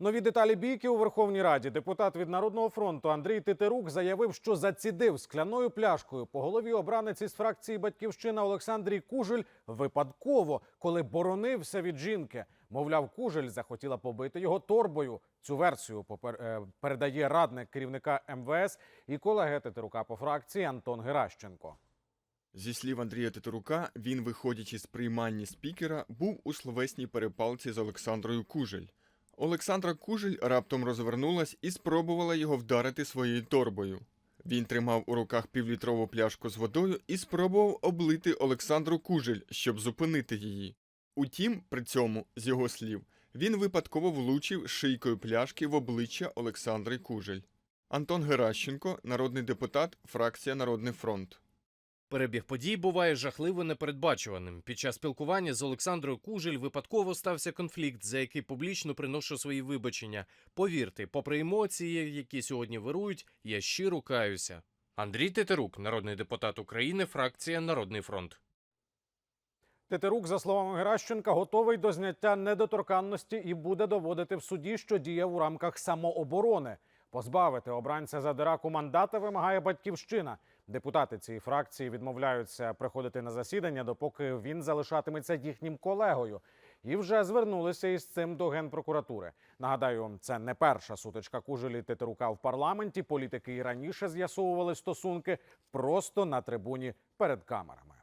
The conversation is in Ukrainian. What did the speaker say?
Нові деталі бійки у Верховній Раді. Депутат від Народного фронту Андрій Титерук заявив, що зацідив скляною пляшкою по голові обранець із фракції Батьківщина Олександрій Кужель випадково, коли боронився від жінки. Мовляв, Кужель захотіла побити його торбою. Цю версію попер- е, передає радник керівника МВС і колеги Титерука по фракції Антон Геращенко. Зі слів Андрія Титарука, він, виходячи з приймання спікера, був у словесній перепалці з Олександрою Кужель. Олександра Кужель раптом розвернулась і спробувала його вдарити своєю торбою. Він тримав у руках півлітрову пляшку з водою і спробував облити Олександру Кужель, щоб зупинити її. Утім, при цьому, з його слів, він випадково влучив шийкою пляшки в обличчя Олександри Кужель. Антон Геращенко, народний депутат, фракція Народний фронт. Перебіг подій буває жахливо непередбачуваним. Під час спілкування з Олександрою Кужель випадково стався конфлікт, за який публічно приношу свої вибачення. Повірте, попри емоції, які сьогодні вирують, я щиро каюся. Андрій Тетерук, народний депутат України, фракція Народний фронт. Тетерук, за словами Геращенка, готовий до зняття недоторканності і буде доводити в суді, що діє у рамках самооборони. Позбавити обранця за дираку мандата вимагає батьківщина. Депутати цієї фракції відмовляються приходити на засідання, допоки він залишатиметься їхнім колегою. І вже звернулися із цим до генпрокуратури. Нагадаю, це не перша сутичка кужелі Тетерука в парламенті. Політики і раніше з'ясовували стосунки просто на трибуні перед камерами.